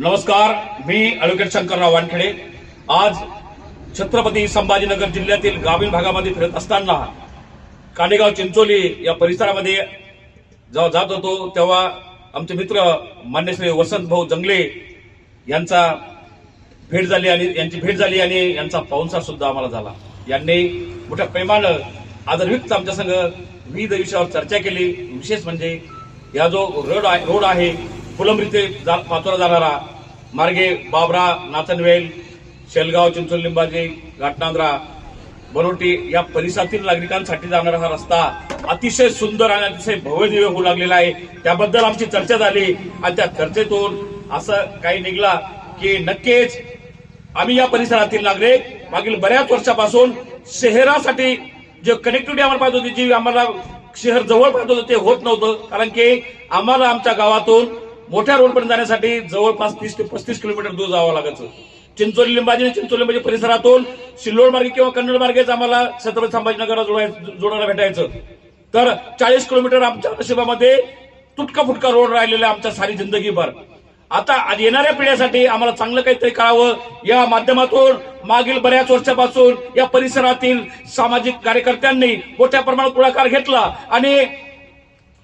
नमस्कार मी ॲडव्होकेट शंकरराव वानखेडे. आज छत्रपती संभाजीनगर जिल्ह्यातील ग्रामीण भागामध्ये फिरत असताना कानेगाव चिंचोली या परिसरामध्ये जेव्हा जात होतो तेव्हा आमचे मित्र मान्य श्री वसंत भाऊ जंगले यांचा भेट झाली आणि यांची भेट झाली आणि यांचा पाहुणसार सुद्धा आम्हाला झाला. यांनी मोठ्या प्रेमानं आदरयुक्त आमच्या संघ विविध विषयावर चर्चा केली. विशेष म्हणजे या जो रोड आहे रोड आहे फुलंब्रीचे ते जा- जाणारा मार्गे बाबरा नाचनवेल शेलगाव चिंचोलिंबाजी घाटनांद्रा बनोटी या परिसरातील नागरिकांसाठी जाणारा हा रस्ता अतिशय सुंदर आणि अतिशय भव्यदिव्य होऊ लागलेला आहे. त्याबद्दल आमची चर्चा झाली आणि त्या चर्चेतून असं काही निघला की नक्कीच आम्ही या परिसरातील नागरिक मागील बऱ्याच वर्षापासून शहरासाठी जे कनेक्टिव्हिटी आम्हाला पाहिजे होती जी आम्हाला शहर जवळ पाहिजे होतं ते होत नव्हतं. कारण की आम्हाला आमच्या गावातून मोठ्या रोडपर्यंत जाण्यासाठी जवळपास तीस ते पस्तीस किलोमीटर दूर जावं लागायचं चिंचोली लिंबाजी आणि चिंचोली लिंबाजी परिसरातून सिल्लोड मार्गे किंवा कन्नड मार्गेच आम्हाला छत्रपती संभाजीनगरला जोडायचं जोडायला भेटायचं. तर चाळीस किलोमीटर आमच्या नशिबामध्ये तुटका फुटका रोड राहिलेला आहे आमच्या सारी जिंदगीभर. आता येणाऱ्या पिढ्यासाठी आम्हाला चांगलं काहीतरी करावं या माध्यमातून मागील बऱ्याच वर्षापासून या परिसरातील सामाजिक कार्यकर्त्यांनी मोठ्या प्रमाणात पुढाकार घेतला आणि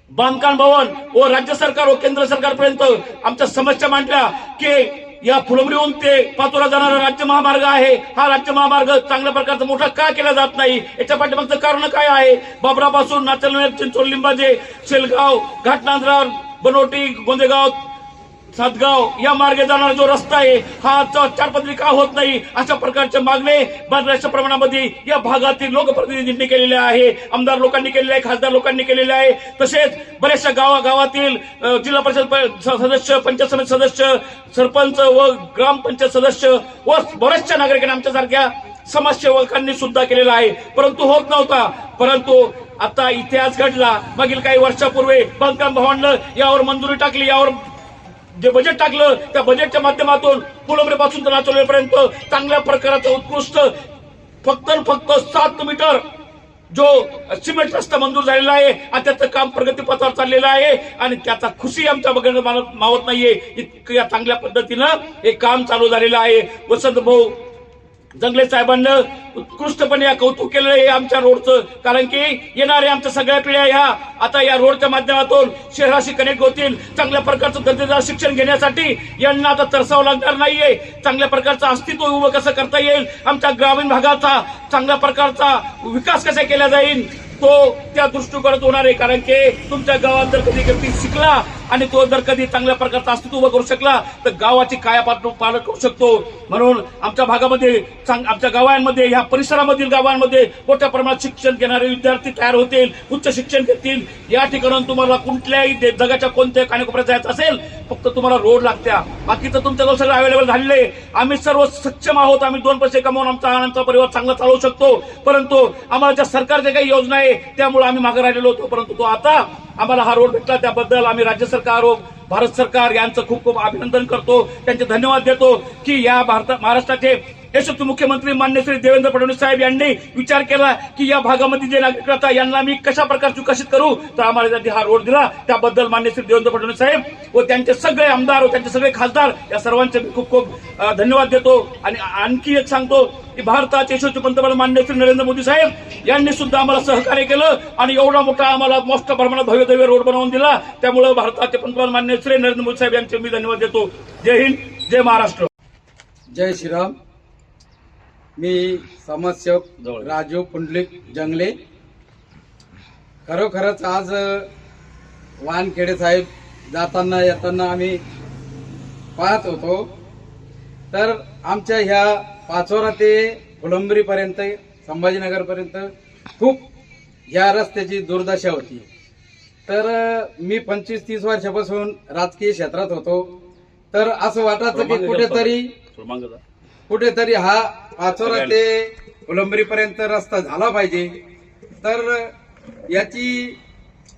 बांधकाम भवन व राज्य सरकार व केंद्र सरकारपर्यंत आमच्या समस्या मांडल्या की या फुलंबरीहून ते पाचोरा जाणारा राज्य महामार्ग आहे. हा राज्य महामार्ग चांगल्या प्रकारचा मोठा का केला जात नाही? याच्या पाठीमागचं कारण काय आहे? बाबरापासून नाचल चिंचोल लिंबाजे शेलगाव घाटनांद्रा बनोटी गोंदेगाव सातगाव या मार्गे जाणारा जो रस्ता आहे हा चार चारपदरी का होत नाही अशा प्रकारच्या मागणे बऱ्याचशा प्रमाणामध्ये या भागातील लोकप्रतिनिधींनी केलेले आहे आमदार लोकांनी केलेले आहे खासदार लोकांनी केलेले आहे. तसेच बऱ्याचशा गावागावातील जिल्हा परिषद सदस्य पंचायत समिती सदस्य सरपंच व ग्रामपंचायत सदस्य व बऱ्याचशा नागरिकांनी आमच्यासारख्या समाजसेवकांनी सुद्धा केलेला आहे. परंतु होत नव्हता. परंतु आता इतिहास घडला. मागील काही वर्षापूर्वी बांधकाम भवननं यावर मंजुरी टाकली यावर जे बजेट टाकलं त्या बजेटच्या माध्यमातून पासून तर नाचवलेपर्यंत चांगल्या प्रकारचं उत्कृष्ट फक्त फक्त सात मीटर जो सिमेंट रस्ता मंजूर झालेला आहे आणि त्याचं काम प्रगतीपथावर चाललेलं आहे आणि त्याचा खुशी आमच्या बघणं मावत नाहीये. इतक्या चांगल्या पद्धतीनं हे काम चालू झालेलं आहे. वसंत भाऊ जंगले साहेबांना उत्कृष्टपणे या कौतुक केलेलं आहे आमच्या रोडचं. कारण की येणाऱ्या आमच्या सगळ्या पिढ्या ह्या आता या रोडच्या माध्यमातून शहराशी कनेक्ट होतील. चांगल्या प्रकारचं दर्जेदार शिक्षण घेण्यासाठी यांना आता तरसावं लागणार नाहीये. चांगल्या प्रकारचं अस्तित्व उभं कसं करता येईल? आमच्या ग्रामीण भागाचा चांगल्या प्रकारचा विकास कसा केला जाईल? तो त्या दृष्टिकोनात होणार आहे. कारण की तुमच्या गावात जर कधी व्यक्ती शिकला आणि तो जर कधी चांगल्या प्रकारचा अस्तित्व करू शकला तर गावाची काया पालट करू शकतो. म्हणून आमच्या भागामध्ये चांग- आमच्या गावांमध्ये ह्या परिसरामधील गावांमध्ये मोठ्या प्रमाणात शिक्षण घेणारे विद्यार्थी तयार होतील उच्च शिक्षण घेतील. या ठिकाणून तुम्हाला कुठल्याही जगाच्या कोणत्याही कानेकोपऱ्यात जायचं असेल फक्त तुम्हाला रोड लागत्या. बाकी तर तुमच्याजवळ सगळं अवेलेबल झालेले आम्ही सर्व सक्षम आहोत. आम्ही दोन पैसे कमावून आमचा आमचा परिवार चांगला चालवू शकतो. परंतु आम्हाला ज्या सरकारच्या काही योजना आहे त्यामुळे आम्ही मागे राहिलेलो होतो. परंतु तो आता आम्हाला हा रोड भेटला त्याबद्दल आम्ही राज्य सरकार व भारत सरकार यांचं खूप खूप अभिनंदन करतो त्यांचे धन्यवाद देतो की या भारत महाराष्ट्राचे यशस्वी मुख्यमंत्री मान्य श्री देवेंद्र फडणवीस साहेब यांनी विचार केला की या भागामध्ये जे नागरिक राहतात यांना मी कशा प्रकारे विकसित करू? तर आम्हाला त्यांनी हा रोड दिला. त्याबद्दल मान्य श्री देवेंद्र फडणवीस साहेब व त्यांचे सगळे आमदार व त्यांचे सगळे खासदार या सर्वांचे मी खूप खूप धन्यवाद देतो. आणि आणखी एक सांगतो की भारताचे यशस्वी पंतप्रधान मान्य श्री नरेंद्र मोदी साहेब यांनी सुद्धा आम्हाला सहकार्य केलं आणि एवढा मोठा आम्हाला मोठ्या प्रमाणात भव्य भव्य रोड बनवून दिला. त्यामुळे भारताचे पंतप्रधान मान्य श्री नरेंद्र मोदी साहेब यांचे मी धन्यवाद देतो. जय हिंद जय महाराष्ट्र. जय श्रीराम. मी समाजसेवक राजू पुंडलिक जंगले. खरोखरच आज वानखेडे साहेब जाताना येताना आम्ही पाहत होतो. तर आमच्या ह्या पाचोरा ते फुलंबरीपर्यंत संभाजीनगरपर्यंत खूप ह्या रस्त्याची दुर्दशा होती. तर मी पंचवीस तीस वर्षापासून राजकीय क्षेत्रात होतो. तर असं वाटायचं की कुठेतरी कुठेतरी हा पाचोरा ते फुलंबरी पर्यंत रस्ता झाला पाहिजे. तर याची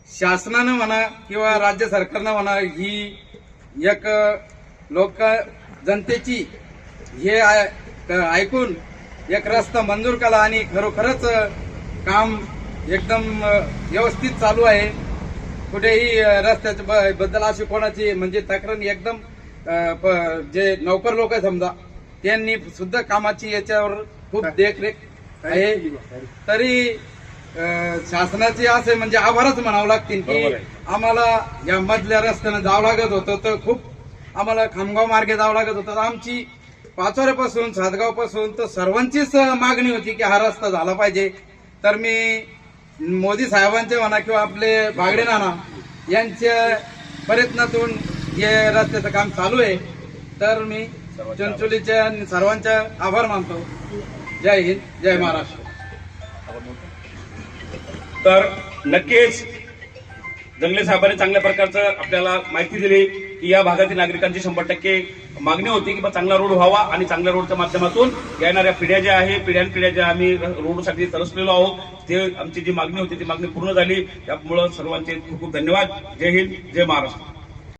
शासनानं म्हणा किंवा राज्य सरकारनं म्हणा ही एक लोक जनतेची हे ऐकून एक रस्ता मंजूर केला आणि खरोखरच काम एकदम व्यवस्थित चालू आहे. कुठेही रस्त्याच्या बद्दल अशी कोणाची म्हणजे तक्रार एकदम जे नौकर लोक आहे समजा त्यांनी सुद्धा कामाची याच्यावर खूप देखरेख आहे. तरी शासनाचे असे म्हणजे आभारच म्हणावं लागतील की. आम्हाला या मधल्या रस्त्यानं जावं लागत होतं तर खूप आम्हाला खामगाव मार्गे जावं लागत होतं. आमची पाचोऱ्यापासून सातगावपासून तर सर्वांचीच मागणी होती की हा रस्ता झाला पाहिजे. तर मी मोदी साहेबांचे म्हणा किंवा आपले बागडे नाना यांच्या प्रयत्नातून हे रस्त्याचं काम चालू आहे. तर मी चंचोलीच्या आणि आभार मानतो. जय हिंद जय महाराष्ट्र. तर नक्कीच जंगले साहेबांनी चांगल्या प्रकारचं आपल्याला माहिती दिली. की या भागातील नागरिकांची शंभर टक्के मागणी होती की बा चांगला रोड व्हावा आणि चांगल्या रोडच्या माध्यमातून येणाऱ्या पिढ्या ज्या आहे पिढ्यानपिढ्या ज्या आम्ही रोडसाठी तरसलेलो आहोत ते आमची जी मागणी होती ती मागणी पूर्ण झाली. त्यामुळं सर्वांचे खूप खूप धन्यवाद. जय हिंद जय महाराष्ट्र.